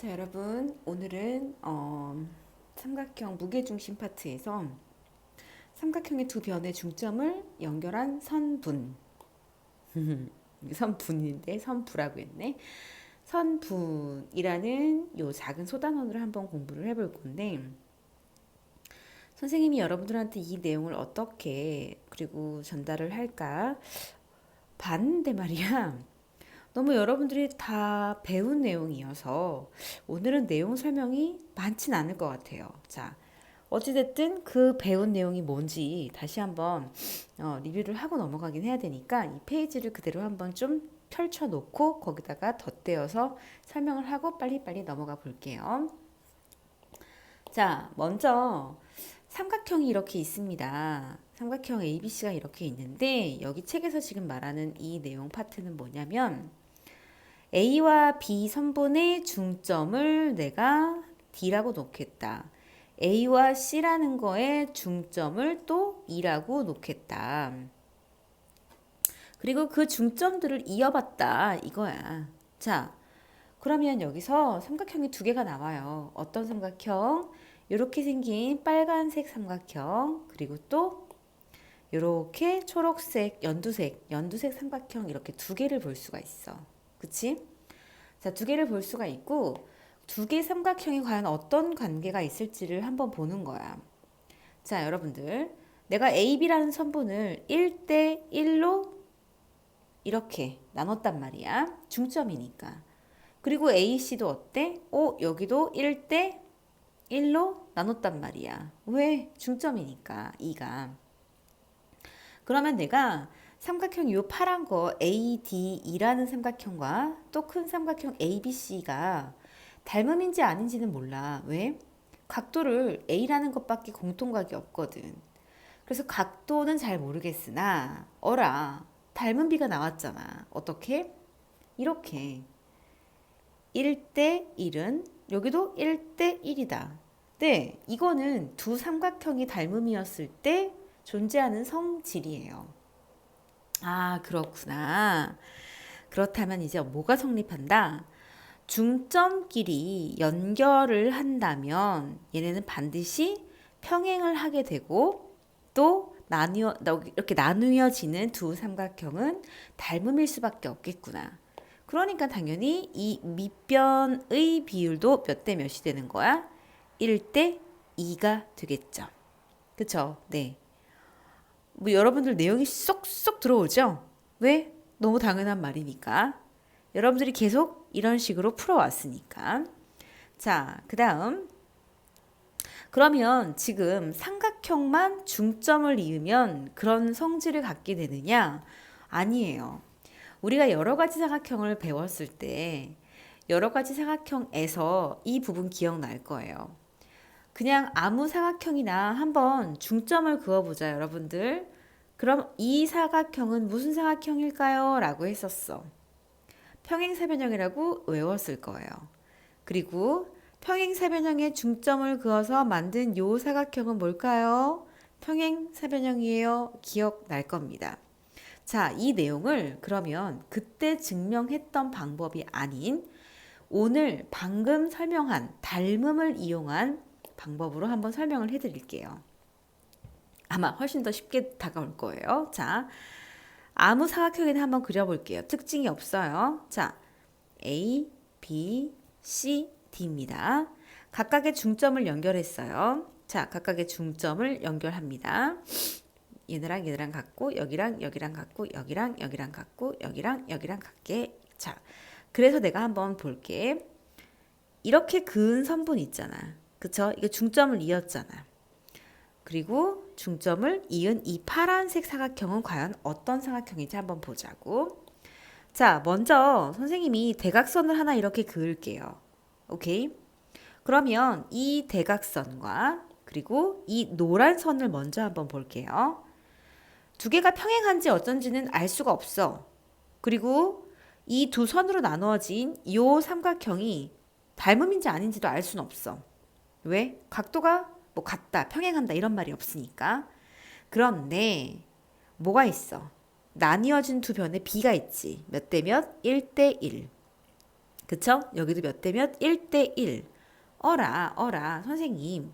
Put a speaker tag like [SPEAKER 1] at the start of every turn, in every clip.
[SPEAKER 1] 자, 여러분, 오늘은 어, 삼각형 무게중심 파트에서 삼각형의 두 변의 중점을 연결한 선분. 선분인데 선부라고 했네. 선분이라는 요 작은 소단원을 한번 공부를 해볼 건데 선생님이 여러분들한테 이 내용을 어떻게 그리고 전달을 할까 봤는데 말이야. 너무 여러분들이 다 배운 내용이어서 오늘은 내용 설명이 많진 않을 것 같아요. 자, 어찌됐든 그 배운 내용이 뭔지 다시 한번 어, 리뷰를 하고 넘어가긴 해야 되니까 이 페이지를 그대로 한번 좀 펼쳐놓고 거기다가 덧대어서 설명을 하고 빨리빨리 넘어가 볼게요. 자, 먼저 삼각형이 이렇게 있습니다. 삼각형 ABC가 이렇게 있는데 여기 책에서 지금 말하는 이 내용 파트는 뭐냐면 A와 B 선분의 중점을 내가 D라고 놓겠다. A와 C라는 거에 중점을 또 E라고 놓겠다. 그리고 그 중점들을 이어봤다 이거야. 자, 그러면 여기서 삼각형이 두 개가 나와요. 어떤 삼각형? 이렇게 생긴 빨간색 삼각형 그리고 또 이렇게 초록색, 연두색, 연두색 삼각형 이렇게 두 개를 볼 수가 있어. 그치? 자, 두 개를 볼 수가 있고 두 개 삼각형이 과연 어떤 관계가 있을지를 한번 보는 거야. 자, 여러분들. 내가 AB라는 선분을 1대 1로 이렇게 나눴단 말이야. 중점이니까. 그리고 AC도 어때? 오, 여기도 1대 1로 나눴단 말이야. 왜? 중점이니까, 2가. 그러면 내가 삼각형 요 파란 거 ADE라는 삼각형과 또 큰 삼각형 ABC가 닮음인지 아닌지는 몰라. 왜? 각도를 A라는 것밖에 공통각이 없거든. 그래서 각도는 잘 모르겠으나 어라 닮은 비가 나왔잖아. 어떻게? 이렇게 1대 1은 여기도 1대 1이다. 네, 이거는 두 삼각형이 닮음이었을 때 존재하는 성질이에요. 아, 그렇구나. 그렇다면 이제 뭐가 성립한다? 중점끼리 연결을 한다면 얘네는 반드시 평행을 하게 되고 또 나누어 이렇게 나누어지는 두 삼각형은 닮음일 수밖에 없겠구나. 그러니까 당연히 이 밑변의 비율도 몇 대 몇이 되는 거야? 1대 2가 되겠죠. 그쵸? 네. 뭐 여러분들 내용이 쏙쏙 들어오죠? 왜? 너무 당연한 말이니까. 여러분들이 계속 이런 식으로 풀어왔으니까. 자, 그 다음. 그러면 지금 삼각형만 중점을 이으면 그런 성질을 갖게 되느냐? 아니에요. 우리가 여러 가지 삼각형을 배웠을 때 여러 가지 삼각형에서 이 부분 기억날 거예요. 그냥 아무 사각형이나 한번 중점을 그어보자, 여러분들. 그럼 이 사각형은 무슨 사각형일까요? 라고 했었어. 평행사변형이라고 외웠을 거예요. 그리고 평행사변형에 중점을 그어서 만든 요 사각형은 뭘까요? 평행사변형이에요. 기억날 겁니다. 자, 이 내용을 그러면 그때 증명했던 방법이 아닌 오늘 방금 설명한 닮음을 이용한 방법으로 한번 설명을 해드릴게요. 아마 훨씬 더 쉽게 다가올 거예요. 자, 아무 사각형이나 한번 그려볼게요. 특징이 없어요. 자, A, B, C, D입니다. 각각의 중점을 연결했어요. 자, 각각의 중점을 연결합니다. 얘네랑 얘네랑 같고 여기랑 여기랑 같고 여기랑 여기랑 같고 여기랑 여기랑 같게 자 그래서 내가 한번 볼게 이렇게 그은 선분 있잖아 그쵸 이게 중점을 이었잖아 그리고 중점을 이은 이 파란색 사각형은 과연 어떤 사각형인지 한번 보자고 자 먼저 선생님이 대각선을 하나 이렇게 그을게요 오케이 그러면 이 대각선과 그리고 이 노란 선을 먼저 한번 볼게요. 두 개가 평행한지 어쩐지는 알 수가 없어. 그리고 이 두 선으로 나누어진 이 삼각형이 닮음인지 아닌지도 알 수는 없어. 왜? 각도가 뭐 같다, 평행한다 이런 말이 없으니까. 그런데 뭐가 있어? 나뉘어진 두 변에 B가 있지. 몇 대 몇? 1 대 1. 그쵸? 여기도 몇 대 몇? 1 대 1. 어라, 어라, 선생님.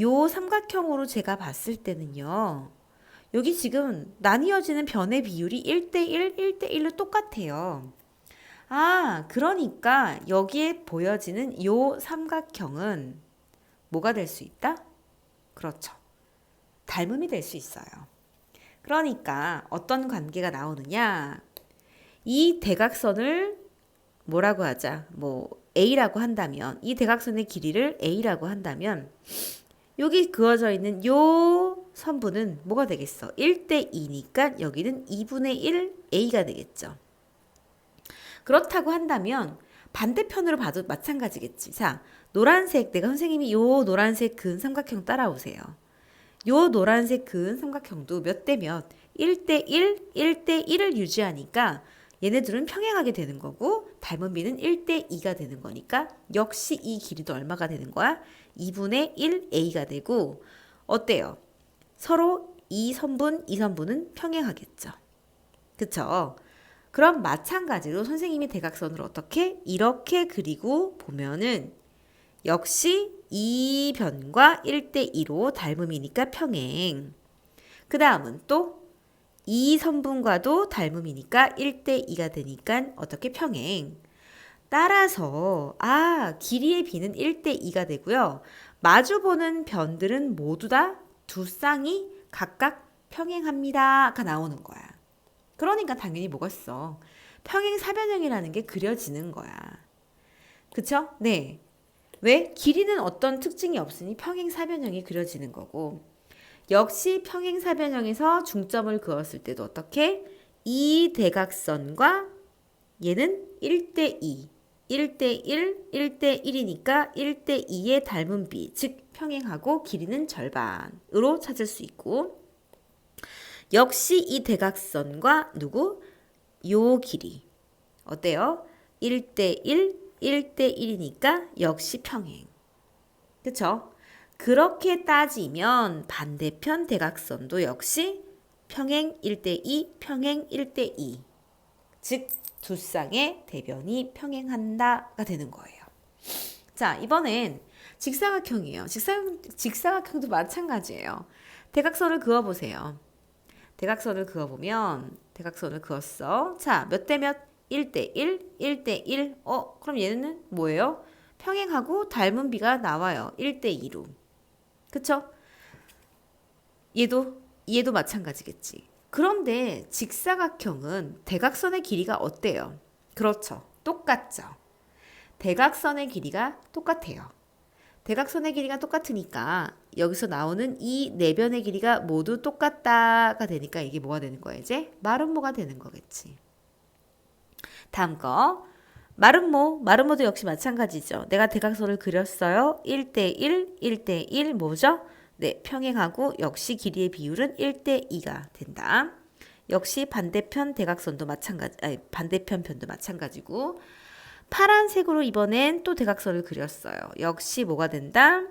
[SPEAKER 1] 요 삼각형으로 제가 봤을 때는요. 여기 지금 나뉘어지는 변의 비율이 1대1, 1대1로 똑같아요. 아, 그러니까 여기에 보여지는 요 삼각형은 뭐가 될 수 있다? 그렇죠. 닮음이 될 수 있어요. 그러니까 어떤 관계가 나오느냐? 이 대각선을 뭐라고 하자. 뭐 A라고 한다면 이 대각선의 길이를 A라고 한다면 여기 그어져 있는 요 선분은 뭐가 되겠어? 1대 2니까 여기는 2분의 1 A가 되겠죠. 그렇다고 한다면 반대편으로 봐도 마찬가지겠지. 자, 노란색 내가 선생님이 요 노란색 근 삼각형 따라오세요. 요 노란색 근 삼각형도 몇 대 몇? 1대 1, 1대 1을 유지하니까 얘네들은 평행하게 되는 거고 닮은 비는 1대 2가 되는 거니까 역시 이 길이도 얼마가 되는 거야? 2분의 1 a가 되고 어때요? 서로 이 선분, 이 선분은 평행하겠죠. 그쵸? 그럼 마찬가지로 선생님이 대각선을 어떻게? 이렇게 그리고 보면은 역시 이 변과 1대2로 닮음이니까 평행. 그 다음은 또 이 선분과도 닮음이니까 1대2가 되니까 어떻게 평행. 따라서 아 길이의 비는 1대2가 되고요. 마주보는 변들은 모두 다 두 쌍이 각각 평행합니다가 나오는 거야. 그러니까 당연히 뭐가 있어. 평행 사변형이라는 게 그려지는 거야. 그쵸? 네. 왜? 길이는 어떤 특징이 없으니 평행 사변형이 그려지는 거고. 역시 평행 사변형에서 중점을 그었을 때도 어떻게? 이 대각선과 얘는 1대 2. 1대 1, 1대 1이니까 1대 2의 닮은 비, 즉 평행하고 길이는 절반으로 찾을 수 있고 역시 이 대각선과 누구? 요 길이. 어때요? 1대 1, 1대 1이니까 역시 평행. 그쵸? 그렇게 따지면 반대편 대각선도 역시 평행 1대 2, 평행 1대 2. 즉, 두 쌍의 대변이 평행한다가 되는 거예요. 자, 이번엔 직사각형이에요. 직사각, 직사각형도 마찬가지예요. 대각선을 그어보세요. 대각선을 그어보면 대각선을 그었어. 자, 몇 대 몇? 1대 1, 1대 1. 어, 그럼 얘는 뭐예요? 평행하고 닮은 비가 나와요. 1대 2로. 그쵸? 얘도 얘도 마찬가지겠지. 그런데 직사각형은 대각선의 길이가 어때요? 그렇죠. 똑같죠. 대각선의 길이가 똑같아요. 대각선의 길이가 똑같으니까 여기서 나오는 이 내변의 길이가 모두 똑같다가 되니까 이게 뭐가 되는 거야 이제? 마름모가 되는 거겠지. 다음 거. 마름모. 마름모도 역시 마찬가지죠. 내가 대각선을 그렸어요. 1대1, 1대1 뭐죠? 네, 평행하고 역시 길이의 비율은 1대 2가 된다. 역시 반대편 대각선도 마찬가지, 아니, 반대편 편도 마찬가지고 파란색으로 이번엔 또 대각선을 그렸어요. 역시 뭐가 된다?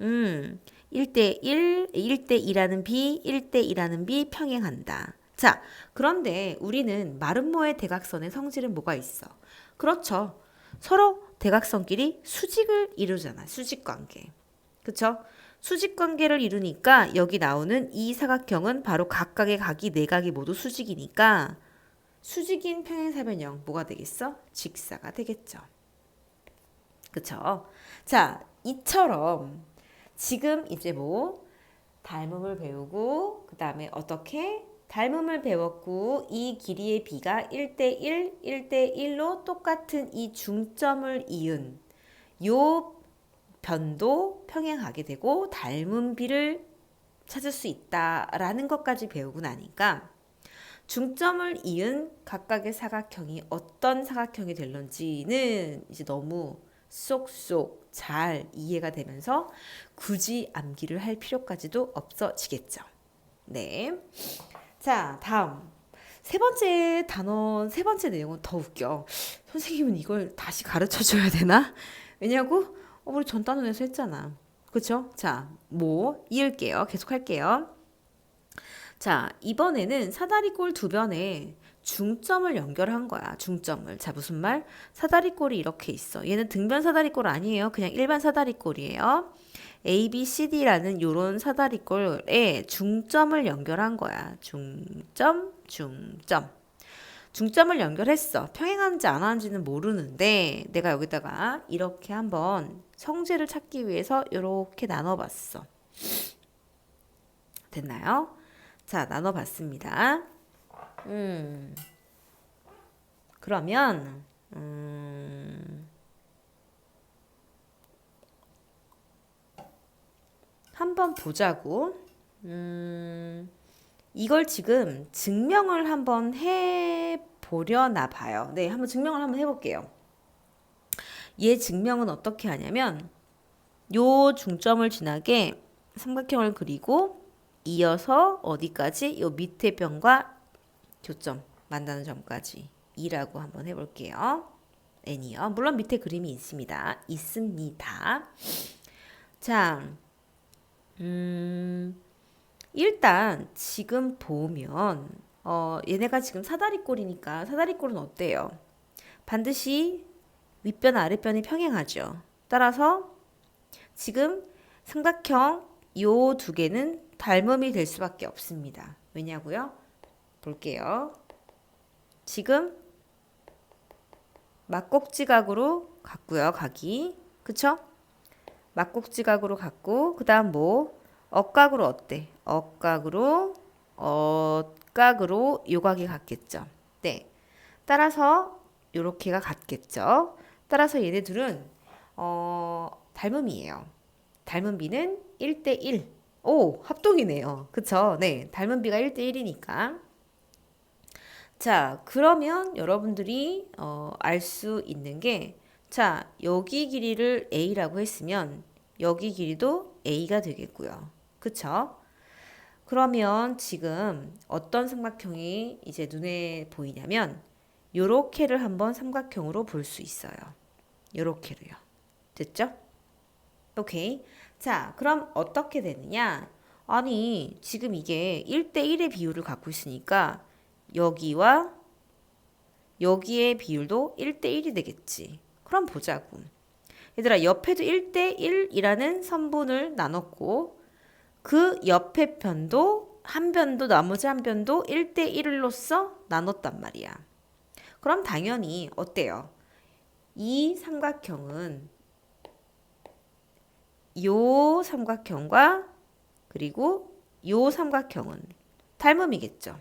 [SPEAKER 1] 음, 1대 1, 1대 2라는 비, 1대 2라는 비 평행한다. 자, 그런데 우리는 마름모의 대각선의 성질은 뭐가 있어? 그렇죠. 서로 대각선끼리 수직을 이루잖아. 수직 관계. 그쵸? 수직 관계를 이루니까 여기 나오는 이 사각형은 바로 각각의 각이 네 각이 모두 수직이니까 수직인 평행사변형 뭐가 되겠어? 직사가 되겠죠. 그쵸? 자, 이처럼 지금 이제 뭐 닮음을 배우고 그 다음에 어떻게 닮음을 배웠고 이 길이의 비가 1대1, 1대1로 똑같은 이 중점을 이은 요 변도 평행하게 되고 닮은 비를 찾을 수 있다라는 것까지 배우고 나니까 중점을 이은 각각의 사각형이 어떤 사각형이 될런지는 이제 너무 쏙쏙 잘 이해가 되면서 굳이 암기를 할 필요까지도 없어지겠죠. 네. 자, 다음. 세 번째 단원, 세 번째 내용은 더 웃겨. 선생님은 이걸 다시 가르쳐 줘야 되나? 왜냐고? 어, 우리 전 단원에서 했잖아. 그쵸? 자, 뭐, 이을게요. 계속 할게요. 자, 이번에는 사다리꼴 두 변에 중점을 연결한 거야. 중점을. 자, 무슨 말? 사다리꼴이 이렇게 있어. 얘는 등변 사다리꼴 아니에요. 그냥 일반 사다리꼴이에요. A, B, C, D라는 요런 사다리꼴에 중점을 연결한 거야. 중점, 중점. 중점을 연결했어. 평행하는지 안 하는지는 모르는데 내가 여기다가 이렇게 한번 성질을 찾기 위해서 이렇게 나눠봤어. 됐나요? 자, 나눠봤습니다. 음. 그러면 한번 보자고. 음. 이걸 지금 증명을 한번 해 보려나 봐요. 네, 한번 증명을 한번 해 볼게요. 얘 증명은 어떻게 하냐면 요 중점을 지나게 삼각형을 그리고 이어서 어디까지? 요 밑에 변과 교점 만나는 점까지 2라고 한번 해볼게요. n이요. 물론 밑에 그림이 있습니다. 있습니다. 자, 음, 일단 지금 보면 어, 얘네가 지금 사다리꼴이니까 사다리꼴은 어때요? 반드시 윗변 아랫변이 평행하죠. 따라서 지금 삼각형 요 두 개는 닮음이 될 수밖에 없습니다. 왜냐고요? 볼게요. 지금 막꼭지각으로 갔고요. 각이. 그쵸? 막꼭지각으로 갔고 그 다음 뭐 억각으로 어때? 억각으로 억각으로 요각이 같겠죠. 네. 따라서 요렇게가 같겠죠. 따라서 얘네들은 어, 닮음이에요. 닮은 비는 1대 1. 오, 합동이네요. 그쵸? 네. 닮은 비가 1대 1이니까. 자, 그러면 여러분들이 어, 알 수 있는 게 자, 여기 길이를 A라고 했으면 여기 길이도 A가 되겠고요. 그쵸? 그러면 지금 어떤 삼각형이 이제 눈에 보이냐면 요렇게를 한번 삼각형으로 볼 수 있어요. 요렇게로요. 됐죠? 오케이. 자, 그럼 어떻게 되느냐? 아니, 지금 이게 1대1의 비율을 갖고 있으니까 여기와 여기의 비율도 1대1이 되겠지. 그럼 보자고. 얘들아, 옆에도 1대1이라는 선분을 나눴고, 그 옆에 편도 한 변도 나머지 한 변도 1대1로서 나눴단 말이야. 그럼 당연히 어때요? 이 삼각형은 요 삼각형과 그리고 요 삼각형은 닮음이겠죠.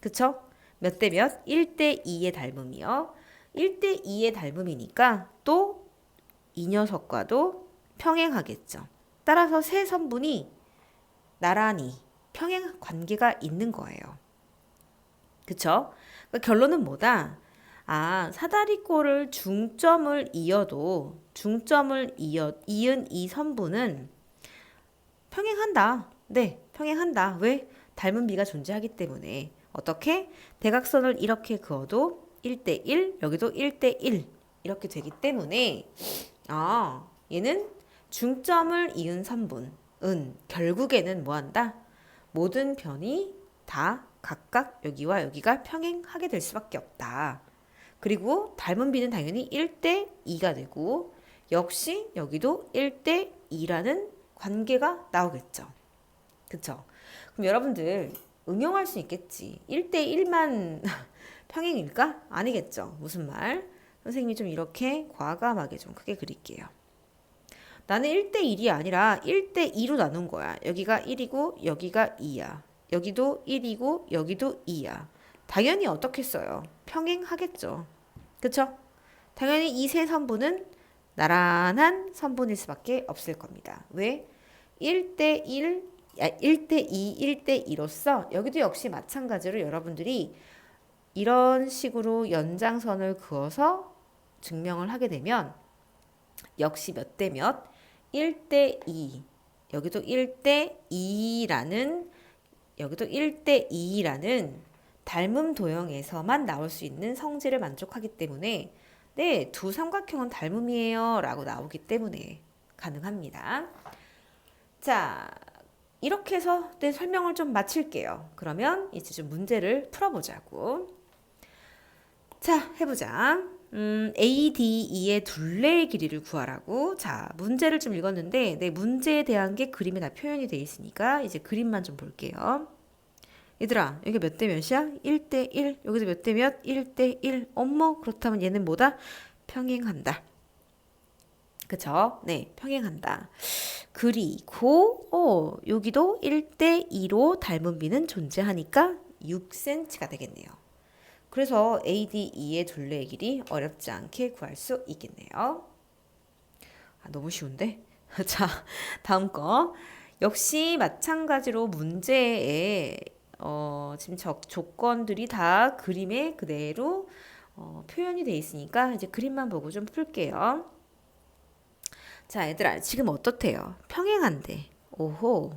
[SPEAKER 1] 그쵸? 몇 대 몇? 1대 2의 닮음이요. 1대 2의 닮음이니까 또 이 녀석과도 평행하겠죠. 따라서 세 선분이 나란히 평행 관계가 있는 거예요. 그쵸? 그러니까 결론은 뭐다? 아, 사다리꼴을 중점을 이어도 중점을 이어 이은 이 선분은 평행한다. 네, 평행한다. 왜? 닮은 비가 존재하기 때문에. 어떻게? 대각선을 이렇게 그어도 1대 1, 여기도 1대 1 이렇게 되기 때문에 아, 얘는 중점을 이은 선분. 은 결국에는 뭐 한다? 모든 변이 다 각각 여기와 여기가 평행하게 될 수밖에 없다. 그리고 닮은 비는 당연히 1대 2가 되고 역시 여기도 1대 2라는 관계가 나오겠죠. 그쵸? 그럼 여러분들 응용할 수 있겠지. 1대 1만 평행일까? 아니겠죠. 무슨 말? 선생님이 좀 이렇게 과감하게 좀 크게 그릴게요. 나는 1대1이 아니라 1대2로 나눈 거야. 여기가 1이고 여기가 2야. 여기도 1이고 여기도 2야. 당연히 어떻게 써요? 평행하겠죠. 그쵸? 당연히 이 세 선분은 나란한 선분일 수밖에 없을 겁니다. 왜? 1대1, 1대2, 1대2로서 여기도 역시 마찬가지로 여러분들이 이런 식으로 연장선을 그어서 증명을 하게 되면 역시 몇 대 몇? 1대 2. 여기도 1대 2라는 여기도 1대 2라는 닮음 도형에서만 나올 수 있는 성질을 만족하기 때문에 네, 두 삼각형은 닮음이에요 라고 나오기 때문에 가능합니다. 자, 이렇게 해서 네, 설명을 좀 마칠게요. 그러면 이제 좀 문제를 풀어보자고. 자, 해보자. 음, ADE의 둘레의 길이를 구하라고. 자, 문제를 좀 읽었는데, 네, 문제에 대한 게 그림에 다 표현이 돼 있으니까, 이제 그림만 좀 볼게요. 얘들아, 여기 몇 대 몇이야? 1대 1. 여기서 몇 대 몇? 1대 1. 어머, 그렇다면 얘는 뭐다? 평행한다. 그쵸? 네, 평행한다. 그리고, 어, 여기도 1대 2로 닮은 비는 존재하니까 6cm가 되겠네요. 그래서 ADE의 둘레의 길이 어렵지 않게 구할 수 있겠네요. 아, 너무 쉬운데? 자, 다음 거. 역시 마찬가지로 문제에 어, 지금 적, 조건들이 다 그림에 그대로 어, 표현이 돼 있으니까 이제 그림만 보고 좀 풀게요. 자, 얘들아, 지금 어떻대요? 평행한데. 오호.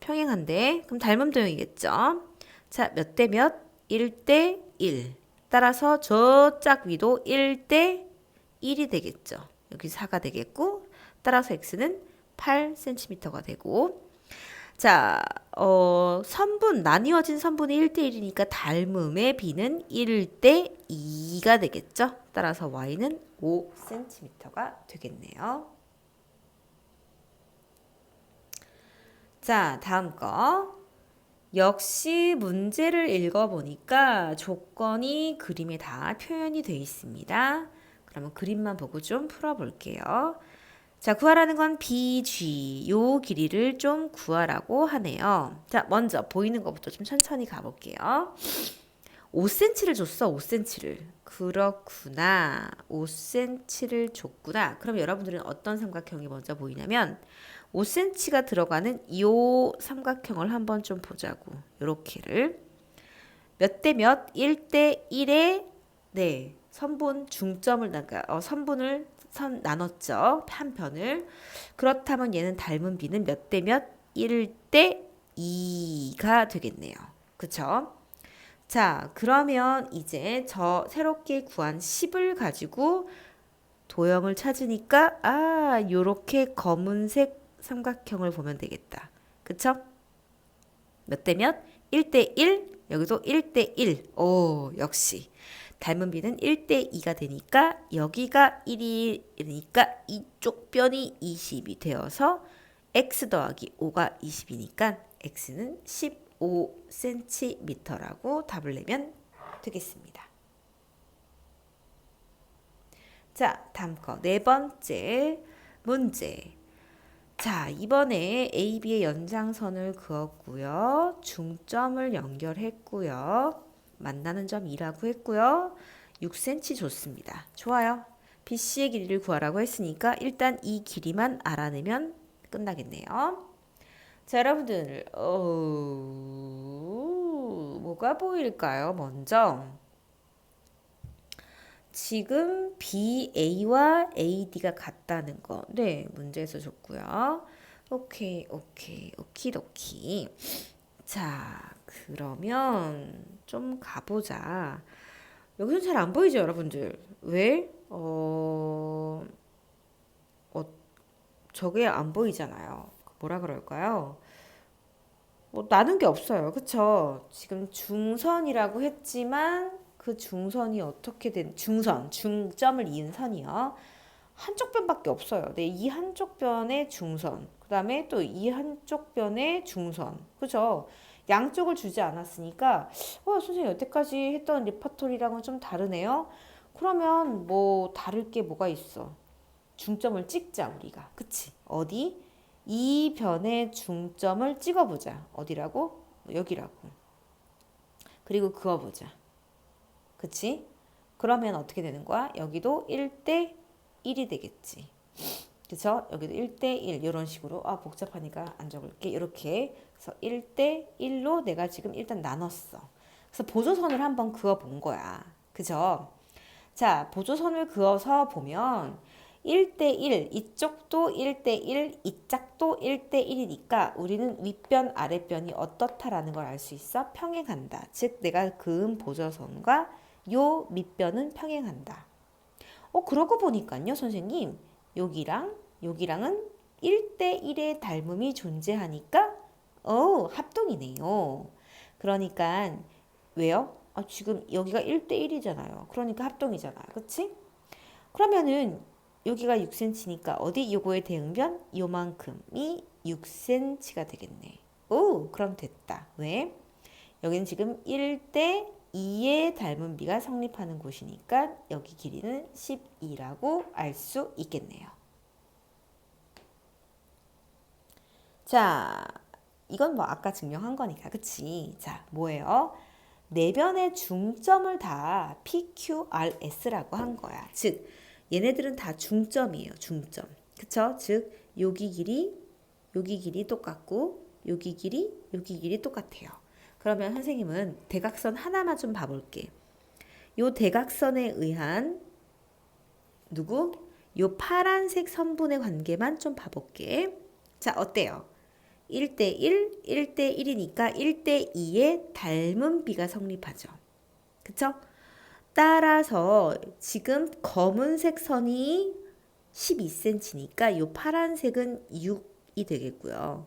[SPEAKER 1] 평행한데. 그럼 닮은 도형이겠죠? 자, 몇 대 몇? 1대 1. 따라서 저짝 위도 1 대 1이 되겠죠. 여기 4가 되겠고, 따라서 x는 8cm가 되고, 자, 어, 선분, 나뉘어진 선분이 1대 1이니까 닮음의 b는 1대 2가 되겠죠. 따라서 y는 5cm가 되겠네요. 자, 다음 거. 역시 문제를 읽어보니까 조건이 그림에 다 표현이 되어 있습니다. 그러면 그림만 보고 좀 풀어볼게요. 자, 구하라는 건 BG, 요 길이를 좀 구하라고 하네요. 자, 먼저 보이는 것부터 좀 천천히 가볼게요. 5cm를 줬어, 5cm를. 그렇구나. 5cm를 줬구나. 그럼 여러분들은 어떤 삼각형이 먼저 보이냐면 5cm가 들어가는 이 삼각형을 한번 좀 보자고. 요렇게를. 몇 대 몇? 1대 1에 네, 선분 중점을 그러니까 어, 선분을 선 나눴죠. 한 편을. 그렇다면 얘는 닮은 비는 몇 대 몇? 1대 2가 되겠네요. 그쵸? 자, 그러면 이제 저 새롭게 구한 10을 가지고 도형을 찾으니까 아, 요렇게 검은색 삼각형을 보면 되겠다. 그쵸? 몇 대 몇? 1대 1. 여기도 1대 1. 오, 역시. 닮은 비는 1대 2가 되니까 여기가 1이니까 이쪽 변이 20이 되어서 x 더하기 5가 20이니까 x는 15cm라고 답을 내면 되겠습니다. 자, 다음 거. 네 번째 문제. 자, 이번에 AB의 연장선을 그었고요. 중점을 연결했고요. 만나는 점 2라고 했고요. 6cm 줬습니다. 좋아요. BC의 길이를 구하라고 했으니까 일단 이 길이만 알아내면 끝나겠네요. 자, 여러분들, 어, 뭐가 보일까요? 먼저, 지금 BA와 AD가 같다는 거. 네, 문제에서 줬고요. 오케이, 오케이, 오키도키. 자, 그러면 좀 가보자. 여기서 잘 안 보이죠, 여러분들? 왜? 어, 어, 저게 안 보이잖아요. 뭐라 그럴까요? 뭐 나는 게 없어요. 그쵸? 지금 중선이라고 했지만 그 중선이 어떻게 된 중선, 중점을 이은 선이요. 한쪽 변밖에 없어요. 네, 이 한쪽 변의 중선. 그 다음에 또 이 한쪽 변의 중선. 그죠? 양쪽을 주지 않았으니까 어, 선생님 여태까지 했던 리퍼토리랑은 좀 다르네요. 그러면 뭐 다를 게 뭐가 있어? 중점을 찍자 우리가. 그치? 어디? 이 변의 중점을 찍어보자. 어디라고? 여기라고. 그리고 그어보자. 그치? 그러면 어떻게 되는 거야? 여기도 1대 1이 되겠지. 그쵸? 여기도 1대 1 이런 식으로 아 복잡하니까 안 적을게 이렇게 그래서 1대 1로 내가 지금 일단 나눴어. 그래서 보조선을 한번 그어 본 거야. 그죠? 자, 보조선을 그어서 보면 1대1, 이쪽도 1대1, 이 짝도 1대1이니까 우리는 윗변, 아랫변이 어떻다라는 걸 알 수 있어? 평행한다. 즉, 내가 그은 보조선과 요 밑변은 평행한다. 어, 그러고 보니까요, 선생님. 여기랑 여기랑은 1대1의 닮음이 존재하니까 어, 합동이네요. 그러니까 왜요? 아, 지금 여기가 1대1이잖아요. 그러니까 합동이잖아요. 그치? 그러면은 여기가 6cm니까 어디 요거의 대응변 요만큼이 6cm가 되겠네. 오, 그럼 됐다. 왜? 여기는 지금 1대 2의 닮은 비가 성립하는 곳이니까 여기 길이는 12라고 알 수 있겠네요. 자, 이건 뭐 아까 증명한 거니까, 그치? 자, 뭐예요? 내변의 중점을 다 PQRS라고 한 거야. 즉, 얘네들은 다 중점이에요. 중점. 그쵸? 즉, 여기 길이, 여기 길이 똑같고, 여기 길이, 여기 길이 똑같아요. 그러면 선생님은 대각선 하나만 좀 봐볼게. 요 대각선에 의한 누구? 요 파란색 선분의 관계만 좀 봐볼게. 자, 어때요? 1대1, 1대1이니까 1대2의 닮은 비가 성립하죠. 그쵸? 따라서 지금 검은색 선이 12cm니까 요 파란색은 6이 되겠고요.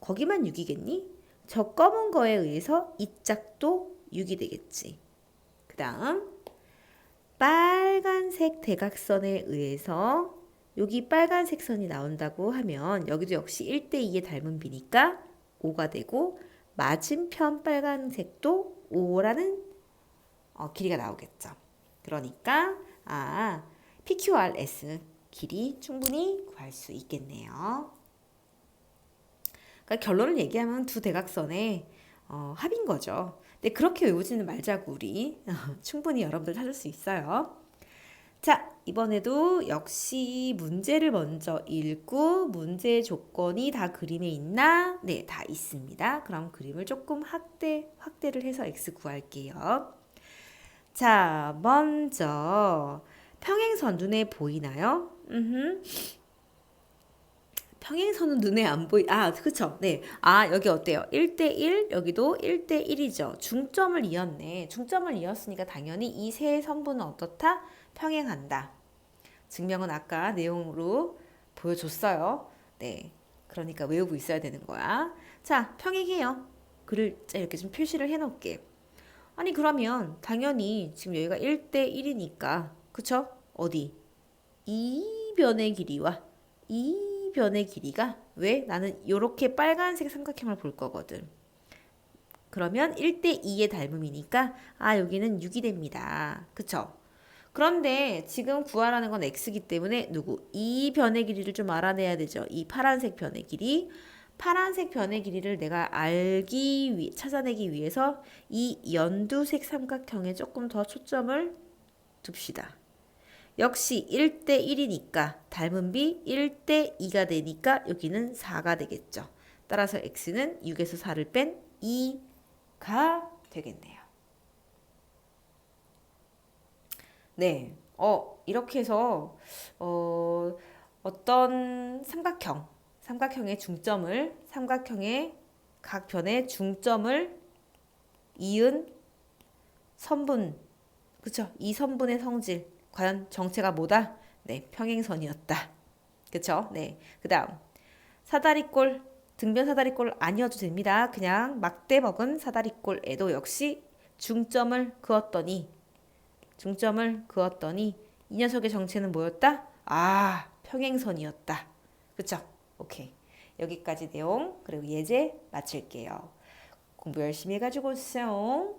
[SPEAKER 1] 거기만 6이겠니? 저 검은 거에 의해서 이 짝도 6이 되겠지. 그 다음 빨간색 대각선에 의해서 여기 빨간색 선이 나온다고 하면 여기도 역시 1대2의 닮은 비니까 5가 되고 맞은편 빨간색도 5라는 어, 길이가 나오겠죠. 그러니까 아 PQRS 길이 충분히 구할 수 있겠네요. 그러니까 결론을 얘기하면 두 대각선의 어, 합인 거죠. 근데 그렇게 외우지는 말자고 우리 충분히 여러분들 찾을 수 있어요. 자, 이번에도 역시 문제를 먼저 읽고 문제 조건이 다 그림에 있나? 네, 다 있습니다. 그럼 그림을 조금 확대, 확대를 해서 x 구할게요. 자, 먼저 평행선 눈에 보이나요? 음흠. 평행선은 눈에 안 보이, 아, 그쵸. 네. 아, 여기 어때요? 1대1, 여기도 1대1이죠. 중점을 이었네. 중점을 이었으니까 당연히 이 세 선분은 어떻다? 평행한다. 증명은 아까 내용으로 보여줬어요. 네. 그러니까 외우고 있어야 되는 거야. 자, 평행해요. 글을 이렇게 좀 표시를 해놓을게. 아니, 그러면 당연히 지금 여기가 1대1이니까, 그쵸? 어디? 이 변의 길이와 이 변의 길이가 왜? 나는 이렇게 빨간색 삼각형을 볼 거거든. 그러면 1대 2의 닮음이니까 아 여기는 6이 됩니다. 그쵸? 그런데 지금 구하라는 건 x이기 때문에 누구? 이 변의 길이를 좀 알아내야 되죠. 이 파란색 변의 길이. 파란색 변의 길이를 내가 알기 위 찾아내기 위해서 이 연두색 삼각형에 조금 더 초점을 둡시다. 역시 1대 1이니까 닮은 비 1대 2가 되니까 여기는 4가 되겠죠. 따라서 x는 6에서 4를 뺀 2가 되겠네요. 네. 어, 이렇게 해서 어, 어떤 삼각형, 삼각형의 중점을 삼각형의 각 변의 중점을 이은 선분, 그쵸? 이 선분의 성질 과연 정체가 뭐다? 네, 평행선이었다. 그쵸? 네. 그 다음, 사다리꼴, 등변 사다리꼴 아니어도 됩니다. 그냥 막대 먹은 사다리꼴에도 역시 중점을 그었더니, 중점을 그었더니, 이 녀석의 정체는 뭐였다? 아, 평행선이었다. 그쵸? 오케이. 여기까지 내용, 그리고 예제 마칠게요. 공부 열심히 해가지고 오세요.